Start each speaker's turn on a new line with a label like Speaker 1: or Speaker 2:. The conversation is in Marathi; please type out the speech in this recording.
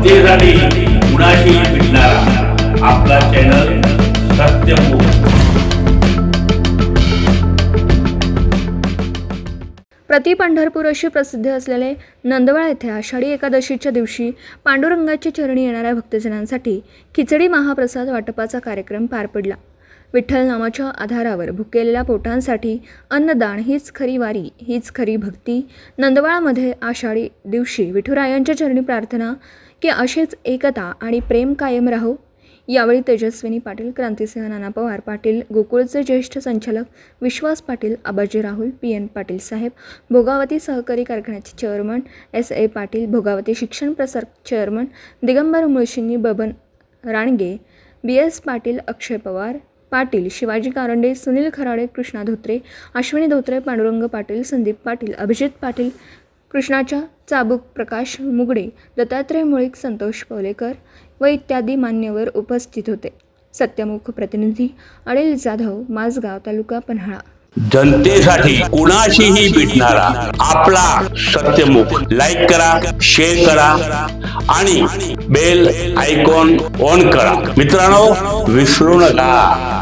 Speaker 1: जनतेसाठी कुणाशी भेटणारा आपला चॅनल सत्यमुख
Speaker 2: प्रति पंढरपूर अशी प्रसिद्ध असलेले नंदवाळ येथे आषाढी एकादशीच्या दिवशी पांडुरंगाच्या चरणी येणाऱ्या भक्तजनांसाठी खिचडी महाप्रसाद वाटपाचा कार्यक्रम पार पडला. विठ्ठल नामाच्या आधारावर भुकेलेल्या पोटांसाठी अन्नदान हीच खरी वारी हीच खरी भक्ती. नंदवाळामध्ये आषाढी दिवशी विठुरायांच्या चरणी प्रार्थना की अशीच एकता आणि प्रेम कायम राहो. यावेळी तेजस्विनी पाटील क्रांतिसिंह नाना पवार पाटील गोकुळचे ज्येष्ठ संचालक विश्वास पाटील आबाजी राहुल पी एन पाटील साहेब भोगावती सहकारी कारखान्याचे chairman S A Patil Bhogawati शिक्षण प्रसार चेअरमन दिगंबर मुळशींनी बबन राणगे बी एस पाटील अक्षय पवार पाटील शिवाजी कारंडे सुनील खराडे कृष्णा धोत्रे अश्विनी धोत्रे पांडुरंग पाटील संदीप पाटील अभिजित पाटील कृष्णाच्या चाबूक प्रकाश मुगडे दत्तात्रय मुळीक संतोष पवलेकर व इत्यादी मान्यवर उपस्थित होते. सत्यमुख प्रतिनिधी अनिल जाधव माझगाव तालुका पन्हाळा.
Speaker 1: जनतेसाठी कुणाशीही भेटणारा आपला सत्यमुख. लाईक करा शेअर करा आणि बेल आयकॉन ऑन करा. मित्रांनो विसरू नका.